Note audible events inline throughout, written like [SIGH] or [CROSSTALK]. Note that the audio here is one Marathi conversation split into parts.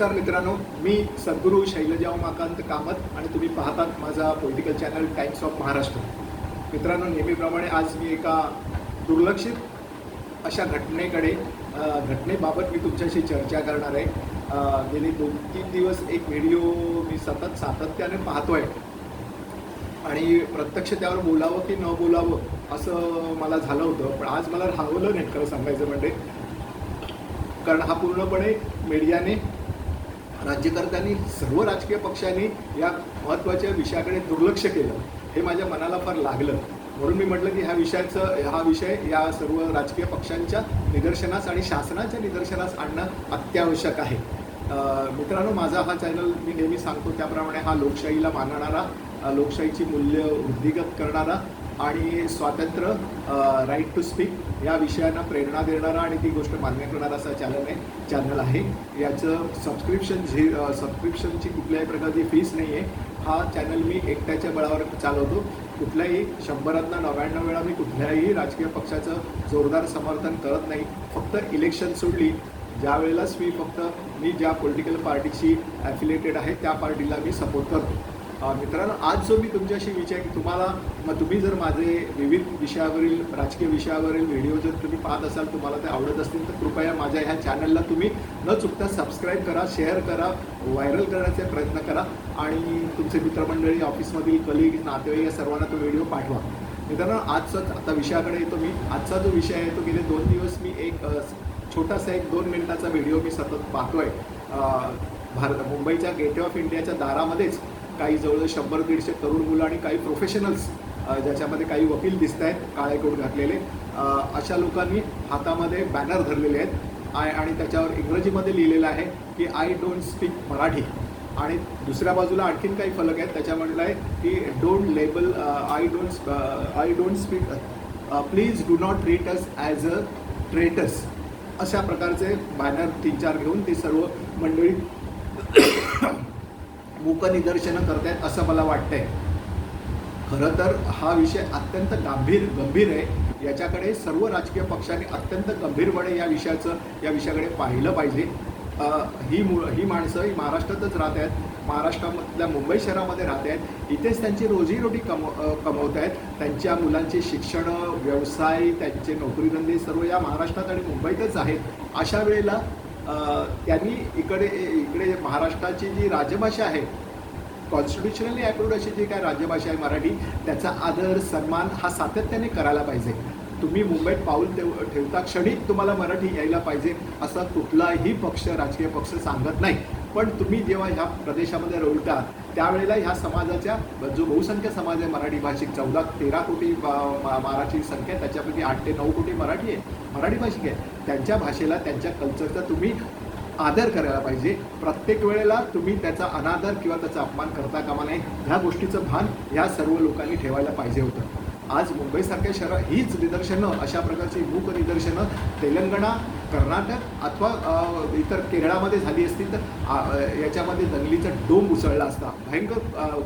नमस्कार मित्रांनो मी सद्गुरू शैलजा उमाकांत कामत आणि तुम्ही पाहतात माझा political channel Times of Maharashtra मित्रांनो नेहमीप्रमाणे आज मी एका दुर्लक्षित अशा घटनेकडे घटनेबाबत मी तुमच्याशी चर्चा करणार आहे. गेले दोन तीन दिवस एक व्हिडिओ मी सतत सातत्याने पाहतोय. आणि प्रत्यक्ष त्यावर बोलावं की न बोलावं असं मला झालं होतं पण आज मला राहवलं नाही खरं सांगायचं म्हणजे. कारण हा पूर्णपणे मीडियाने राज्यकर्त्यांनी सर्व राजकीय पक्षांनी या महत्त्वाच्या विषयाकडे दुर्लक्ष केलं. हे माझ्या मनाला फार लागलं. म्हणून मी म्हटलं की ह्या विषयाचं हा विषय या सर्व राजकीय पक्षांच्या निदर्शनास आणि शासनाच्या निदर्शनास आणणं अत्यावश्यक आहे. मित्रांनो माझा हा चॅनल मी नेहमी सांगतो त्याप्रमाणे हा लोकशाहीला मानणारा लोकशाहीची मूल्य वृद्धिगत करणारा आणि स्वातंत्र्य राईट टू स्पीक या विषयांना प्रेरणा देणारा आणि ती गोष्ट मान्य करणारा असा चॅनल आहे. चॅनल आहे. याचं सबस्क्रिप्शन झी सबस्क्रिप्शनची कुठल्याही प्रकारची फीस नाही आहे हा चॅनल मी एकट्याच्या बळावर चालवतो. कुठल्याही शंभरातनं नव्याण्णव वेळा मी कुठल्याही राजकीय पक्षाचं जोरदार समर्थन करत नाही. फक्त इलेक्शन सोडली ज्या वेळेलाच मी फक्त मी ज्या पॉलिटिकल पार्टीशी ॲफिलेटेड आहे त्या पार्टीला मी सपोर्ट करतो. मित्रांनो आज जो मी तुमच्याशी विचार की तुम्हाला मग तुम्ही जर माझे विविध विषयावरील राजकीय विषयावरील व्हिडिओ जर तुम्ही पाहत असाल तुम्हाला ते आवडत असतील तर कृपया माझ्या ह्या चॅनलला तुम्ही न चुकता सबस्क्राईब करा शेअर करा व्हायरल करण्याचे प्रयत्न करा आणि तुमचे मित्रमंडळी ऑफिसमधील कलिग नातेवाईक या सर्वांना तो व्हिडिओ पाठवा. मित्रांनो आजचाच आता विषयाकडे येतो मी. आजचा जो विषय आहे तो गेले दोन दिवस मी एक छोटासा एक दोन मिनिटाचा व्हिडिओ मी सतत पाहतो आहे भारत मुंबईच्या गेटवे ऑफ इंडियाच्या दारामध्येच. काही जवळ शंभर दीडशे तरुण मुलं आणि काही प्रोफेशनल्स ज्याच्यामध्ये काही वकील दिसत आहेत काळे कोट घातलेले. अशा लोकांनी हातामध्ये बॅनर धरलेले आहेत. आय आणि त्याच्यावर इंग्रजीमध्ये लिहिलेलं आहे की आय डोंट स्पीक मराठी. आणि दुसऱ्या बाजूला आणखीन काही फलक आहेत. त्याच्यामधलं आहे की don't label I don't I don't speak please do not treat us as a traitors अशा प्रकारचे बॅनर तीन चार घेऊन ते सर्व मंडळी मूक निदर्शनं करतायत असं मला वाटतंय. खरं तर हा विषय अत्यंत गांभीर गंभीर आहे. याच्याकडे सर्व राजकीय पक्षांनी अत्यंत गंभीरपणे या विषयाचं या विषयाकडे पाहिलं पाहिजे. ही मु ही माणसं ही महाराष्ट्रातच राहत आहेत. महाराष्ट्रामधल्या मुंबई शहरामध्ये राहत आहेत. इथेच त्यांची रोजीरोटी कम कमवत आहेत. त्यांच्या मुलांचे शिक्षण व्यवसाय त्यांचे नोकरीधंदे सर्व या महाराष्ट्रात आणि मुंबईतच आहेत. अशा वेळेला त्यांनी इकडे इकडे महाराष्ट्राची जी राजभाषा आहे कॉन्स्टिट्युशनली अप्रूव्ड अशी जी काय राजभाषा आहे मराठी त्याचा आदर सन्मान हा सातत्याने करायला पाहिजे. तुम्ही मुंबईत पाऊल ठेव ठेवता क्षणी तुम्हाला मराठी यायला पाहिजे असा कुठलाही पक्ष राजकीय पक्ष सांगत नाही. पण तुम्ही जेव्हा ह्या प्रदेशामध्ये रोलता त्यावेळेला ह्या समाजाच्या जो बहुसंख्य समाज आहे मराठी भाषिक चौदा तेरा कोटी मराठी संख्या आहे त्याच्यापैकी आठ ते नऊ कोटी मराठी आहे मराठी भाषिक आहे. त्यांच्या भाषेला त्यांच्या कल्चरचा तुम्ही आदर करायला पाहिजे. प्रत्येक वेळेला तुम्ही त्याचा अनादर किंवा त्याचा अपमान करता कामा नये. ह्या गोष्टीचं भान ह्या सर्व लोकांनी ठेवायला पाहिजे होतं. आज मुंबईसारख्या शहरात हीच निदर्शनं अशा प्रकारची मूक निदर्शनं तेलंगणा कर्नाटक अथवा इतर केरळामध्ये झाली असतील तर याच्यामध्ये दंगलीचा डोंब उसळला असता. भयंकर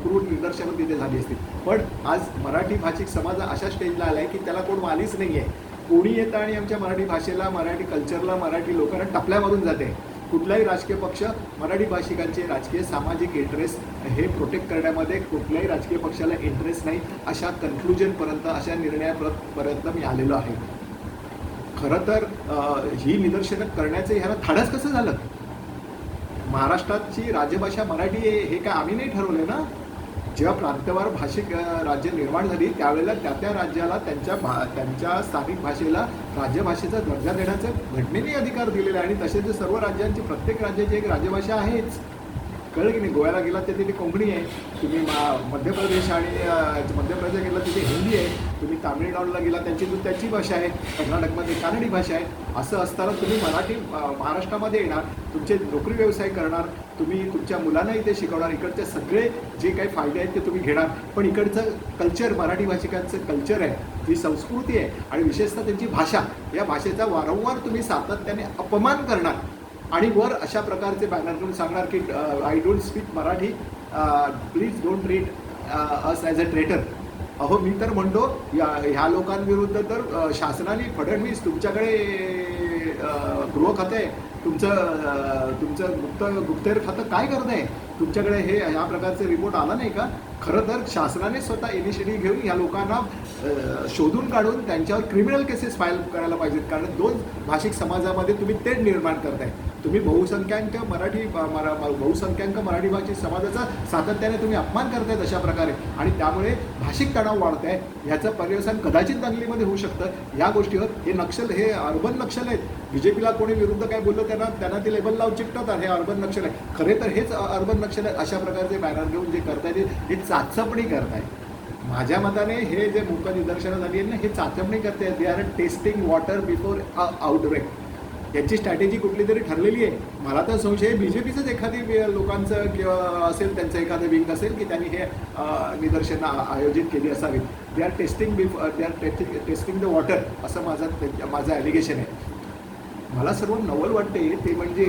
क्रूर निदर्शनं तिथे झाली असतील. पण आज मराठी भाषिक समाज अशा स्टेजला आला आहे की त्याला कोण वालीच नाही आहे कोणी येतं आणि आमच्या मराठी भाषेला मराठी कल्चरला मराठी लोकांना टपल्यामधून जाते. कुठलाही राजकीय पक्ष मराठी भाषिकांचे राजकीय सामाजिक इंटरेस्ट हे प्रोटेक्ट करण्यामध्ये कुठल्याही राजकीय पक्षाला इंटरेस्ट नाही अशा कन्क्लुजनपर्यंत अशा निर्णयापर्यंत मी आलेलो आहे. खरं तर ही निदर्शनं करण्याचं ह्याला धाडस कसं झालं? महाराष्ट्राची राजभाषा मराठी आहे हे काय आम्ही नाही ठरवलं ना? जेव्हा प्रांतवार भाषिक राज्य निर्माण झाली त्यावेळेला त्या त्या राज्याला त्यांच्या भा त्यांच्या स्थानिक भाषेला राज्यभाषेचा दर्जा देण्याचे घटनेने अधिकार दिलेला आहे. आणि तसेच सर्व राज्यांची प्रत्येक राज्याची एक राजभाषा आहेच. कळलं की नाही? गोव्याला गेला तर तिथे कोंकणी आहे. तुम्ही मा- मध्य प्रदेश आणि मध्य प्रदेश गेला तिथे हिंदी आहे. तुम्ही तामिळनाडूला गेला त्यांची त्याची भाषा आहे. कर्नाटकमध्ये कानडी भाषा आहे. असं असताना तुम्ही मराठी महाराष्ट्रामध्ये येणार. तुमचे नोकरी व्यवसाय करणार. तुम्ही तुमच्या मुलांना इथे शिकवणार. इकडचे सगळे जे काही फायदे आहेत ते तुम्ही घेणार. पण इकडचं कल्चर मराठी भाषिकांचं कल्चर आहे. जी संस्कृती आहे आणि विशेषतः त्यांची भाषा या भाषेचा वारंवार तुम्ही सातत्याने अपमान करणार. आणि वर अशा प्रकारचे बॅनर घेऊन सांगणार की I don't speak Marathi please don't read us as a traitor अहो मी तर म्हणतो या ह्या लोकांविरुद्ध तर uh, शासनाने फडणवीस तुमच्याकडे uh, गृह खातं. आहे तुमचं uh, तुमचं गुप्त गुप्तहेर खातं काय करत आहे? तुमच्याकडे हे ह्या प्रकारचे रिपोर्ट आला नाही का? खरं तर शासनाने स्वतः इनिशिएटिव्ह घेऊन ह्या लोकांना शोधून काढून त्यांच्यावर क्रिमिनल केसेस फाईल करायला पाहिजेत. कारण दोन भाषिक समाजामध्ये तुम्ही तेढ निर्माण करताय. तुम्ही बहुसंख्याक मराठी मरा बहुसंख्याक मराठी भाषिक समाजाचा सातत्याने तुम्ही अपमान करतायत अशा प्रकारे. आणि त्यामुळे भाषिक तणाव वाढत आहे ह्याचं पर्यवसान कदाचित दंगलीमध्ये होऊ शकतं. या गोष्टीवर हे नक्षल हे अर्बन नक्षल आहेत. बी जे पीला कोणी विरुद्ध काय बोललं त्यांना त्यांना ते लेबल लावून चिकटवतात हे अर्बन नक्षल आहे खरे तर हेच अर्बन नक्षल आहे अशा प्रकारचे बॅनर घेऊन जे करतायत हे चाचपणी करताय माझ्या मताने हे जे मुक निदर्शनं झाली आहेत ना हे चाचपणी करते they are testing water before outbreak याची स्ट्रॅटेजी कुठली तरी ठरलेली आहे. मला तर संशय बी जे पीचंच एखादी लोकांचं किंवा असेल त्यांचं एखादं विंग असेल की त्यांनी हे निदर्शनं आयोजित केली असावीत. They are testing before they are testing testing the water असं माझं माझं ॲलिगेशन आहे. मला सर्व नवल वाटते ते म्हणजे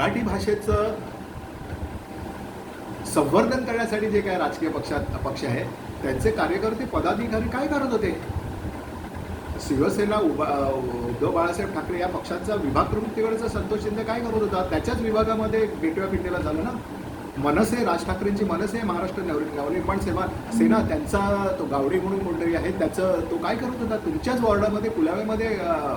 मराठी भाषेचं संवर्धन करण्यासाठी जे काय राजकीय पक्षात पक्ष आहेत त्यांचे कार्यकर्ते पदाधिकारी काय करत होते? शिवसेना उभा उद्धव बाळासाहेब ठाकरे या पक्षाचा विभाग प्रमुख तिकडचा संतोष शिंदे काय करत होता? त्याच्याच विभागामध्ये गेटवे ऑफ इंडियाला झालं ना? मनसे राज ठाकरेंची मनसे महाराष्ट्र नव नवनिर्माण सेवा सेना त्यांचा तो गावडे म्हणून कोणतरी आहे. त्याचं तो काय करत होता? तुमच्याच वॉर्डामध्ये पुलाव्यामध्ये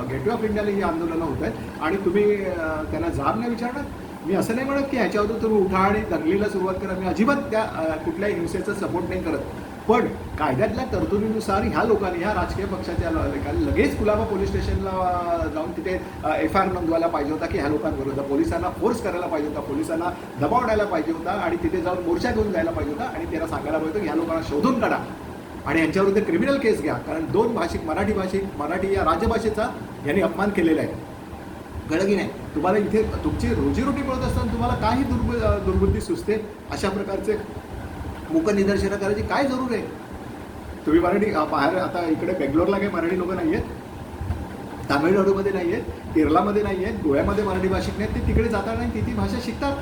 गेटवे ऑफ इंडियाला ही आंदोलनं होत आहेत. आणि तुम्ही त्याला त्यांना जाब नाही विचारणार? मी असं नाही म्हणत की ह्याच्यावर तुम्ही उठा आणि दंगलीला सुरुवात करा. मी अजिबात त्या कुठल्याही हिंसेचा सपोर्ट नाही करत. पण कायद्यातल्या तरतुदीनुसार ह्या लोकांनी ह्या राजकीय पक्षाच्या लोकांनी लगेच कुलाबा पोलीस स्टेशनला जाऊन तिथे एफ आय आर नोंदवायला पाहिजे होता की ह्या लोकांविरुद्ध पोलिसांना फोर्स करायला पाहिजे होता पोलिसांना दबाव पाहिजे होता आणि तिथे जाऊन मोर्चा घेऊन जायला पाहिजे होता आणि त्याला सांगायला पाहिजे होतं ह्या लोकांना शोधून काढा आणि यांच्याविरुद्ध क्रिमिनल केस घ्या. कारण दोन भाषिक मराठी भाषिक मराठी या राजभाषेचा यांनी अपमान केलेला आहे. कळलं की नाही? तुम्हाला इथे तुमची रोजीरोटी मिळत असताना तुम्हाला काही दुर्ब दुर्बुद्धी सुचते? अशा प्रकारचे मुक निदर्शनं करायची काय जरूर आहे? तुम्ही मराठी बाहेर आता इकडे बेंगलोरला काही मराठी लोक नाही आहेत तामिळनाडूमध्ये नाही आहेत केरळामध्ये नाही आहेत गोव्यामध्ये मराठी भाषिक नाहीत ते तिकडे जातात आणि ती ती भाषा शिकतात.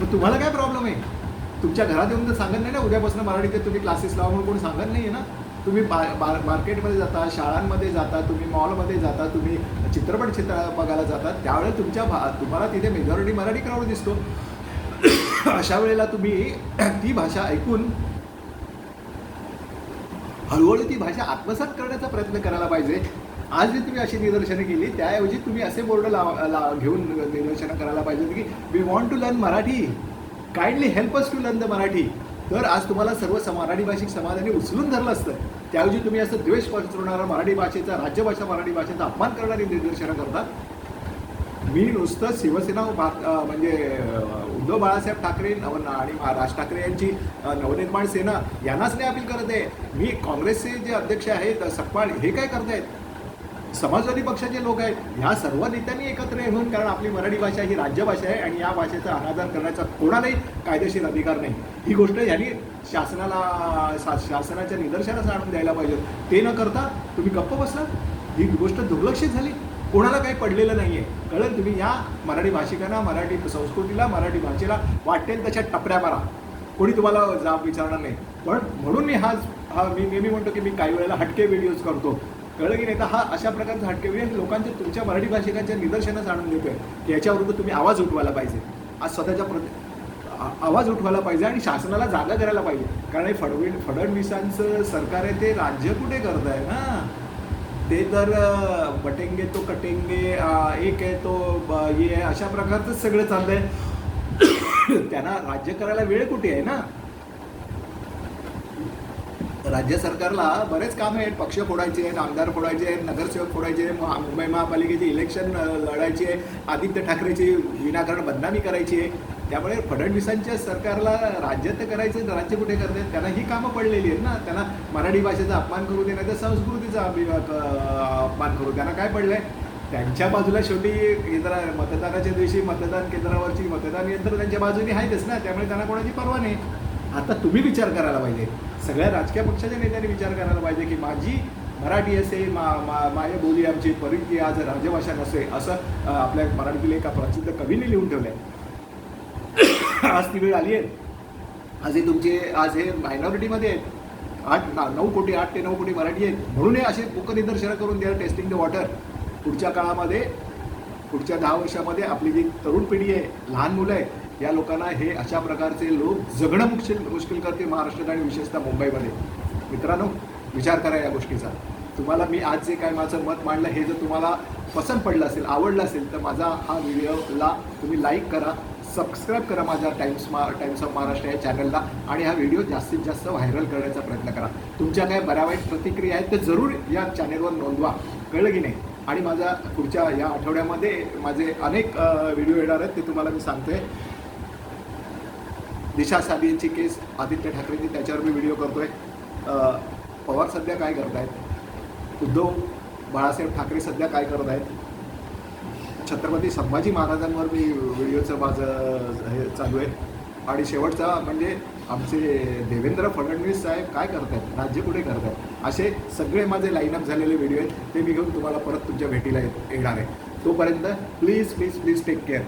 पण तुम्हाला काय प्रॉब्लेम आहे? तुमच्या घरात येऊन तर सांगत नाही ना उद्यापासून मराठीत तुम्ही क्लासेस लावा म्हणून कोणी सांगत नाही आहे ना. तुम्ही बा मार्केटमध्ये जाता शाळांमध्ये जाता तुम्ही मॉलमध्ये जाता तुम्ही चित्रपट चित्र बघायला जाता त्यावेळेस तुमच्या भा तुम्हाला तिथे मेजॉरिटी मराठी क्राऊड दिसतो. अशा वेळेला तुम्ही ती भाषा ऐकून हळूहळू ती भाषा आत्मसात करण्याचा प्रयत्न करायला पाहिजे. आज जी तुम्ही अशी निदर्शनं केली त्याऐवजी तुम्ही असे बोर्ड लाव ला घेऊन निदर्शनं करायला पाहिजे की we want to learn Marathi. Kindly help us to learn the Marathi. तर आज तुम्हाला सर्व मराठी भाषिक समाजाने उचलून धरलं असतं. त्याऐवजी तुम्ही असं द्वेष पसरवणारा मराठी भाषेचा राज्यभाषा मराठी भाषेचा अपमान करणारी निदर्शनं करतात. मी नुसतं शिवसेना म्हणजे उद्धव बाळासाहेब ठाकरे नव आणि राज ठाकरे यांची नवनिर्माण सेना यांनाच नाही अपील करत आहे. मी काँग्रेसचे जे अध्यक्ष आहेत सकपाळ हे काय करत आहेत समाजवादी पक्षाचे लोक आहेत. ह्या सर्व नेत्यांनी एकत्र येऊन कारण आपली मराठी भाषा ही राज्यभाषा आहे आणि या भाषेचा अनादर करण्याचा कोणालाही कायदेशीर अधिकार नाही. ही गोष्ट यांनी शासनाला शा- शासनाच्या निदर्शनास आणून द्यायला पाहिजे. ते न करता तुम्ही गप्प बसला ही गोष्ट दुर्लक्षित झाली. कोणाला काही पडलेलं नाही आहे कळलं तुम्ही? या मराठी भाषिकांना मराठी संस्कृतीला मराठी भाषेला वाटेल तशा टपऱ्या मारा. कोणी तुम्हाला जाब विचारणार नाही. पण म्हणून मी हा हा मी नेहमी म्हणतो की मी काही वेळेला हटके व्हिडिओज करतो. कळलं की नाही? तर हा अशा प्रकारचा हटके व्हिडिओ लोकांच्या तुमच्या मराठी भाषिकांच्या निदर्शनास आणून देतोय. की याच्याविरुद्ध तुम्ही आवाज उठवायला पाहिजे. आज स्वतःच्या प्रति आवाज उठवायला पाहिजे आणि शासनाला जागा करायला पाहिजे. कारण हे फडवी फडणवीसांचं सरकार आहे ते राज्य कुठे करत आहे ना ते जर बटेंगे तो कटेंगे एक आहे तो ब- हे आहे अशा प्रकारचं सगळं चाललंय. [COUGHS] त्यांना राज्य करायला वेळ कुठे आहे ना? राज्य सरकारला बरेच काम आहेत. पक्ष फोडायचे आहेत आमदार फोडायचे आहेत नगरसेवक फोडायचे आहेत महा- मुंबई महापालिकेचे इलेक्शन लढायचे आहे आदित्य ठाकरेची विनाकारण बदनामी करायची आहे. त्यामुळे फडणवीसांच्या सरकारला राज्य तर करायचं राज्य कुठे करतात त्यांना ही कामं पडलेली आहेत ना. त्यांना मराठी भाषेचा अपमान करू दे नाही तर संस्कृतीचा अपमान करू त्यांना काय पडलंय? त्यांच्या बाजूला शेवटी केंद्र मतदानाच्या दिवशी मतदान केंद्रावरची मतदान यंत्र त्यांच्या बाजूने आहेतच ना. त्यामुळे त्यांना कोणाची पर्वा नाही. आता तुम्ही विचार करायला पाहिजे. सगळ्या राजकीय पक्षाच्या नेत्यांनी विचार करायला पाहिजे की माझी मराठी असे मा मा माय बोली आमची परी आज राजभाषा नसे असं आपल्या मराठीतील एका प्रसिद्ध कवीने लिहून ठेवलं आहे आज ती वेळ आली आहे. आज हे तुमचे आज हे मायनॉरिटीमध्ये आहेत. आठ ना- नऊ कोटी आठ ते नऊ कोटी मराठी आहेत. म्हणून हे असे मुकनिदर्शनं करून द्या टेस्टिंग द वॉटर पुढच्या काळामध्ये पुढच्या दहा वर्षामध्ये आपली जी तरुण पिढी आहे लहान मुलं आहे या लोकांना हे अशा प्रकारचे लोक जगणं मुश्किल मुश्किल करते महाराष्ट्रात आणि विशेषतः मुंबईमध्ये. मित्रांनो विचार करा या गोष्टीचा. तुम्हाला मी आज जे काय माझं मत मांडलं हे जर तुम्हाला पसंत पडलं असेल आवडलं असेल तर माझा हा व्हिडिओला तुम्ही लाईक करा सबस्क्राईब करा माझ्या टाइम्स मा टाइम्स ऑफ महाराष्ट्र या चॅनलला आणि हा व्हिडिओ जास्तीत जास्त व्हायरल करण्याचा प्रयत्न करा. तुमच्या काय बऱ्या वाईट प्रतिक्रिया आहेत तर जरूर या चॅनेलवर नोंदवा. कळलं की नाही? आणि माझा पुढच्या या आठवड्यामध्ये माझे अनेक व्हिडिओ येणार आहेत ते तुम्हाला मी सांगतोय दिशा सालींची केस आदित्य ठाकरेंची त्याच्यावर मी व्हिडिओ करतोय. पवार सध्या काय करत आहेत? उद्धव बाळासाहेब ठाकरे सध्या काय करत आहेत? छत्रपती संभाजी महाराजांवर मी व्हिडिओचं माझं हे चालू आहे. आणि शेवटचा म्हणजे आमचे देवेंद्र फडणवीस साहेब काय करतायत? राज्य कुठे करतायत? असे सगळे माझे लाईनअप झालेले व्हिडिओ आहेत ते मी घेऊन तुम्हाला परत तुमच्या भेटीला येणार आहे. तोपर्यंत please please please take care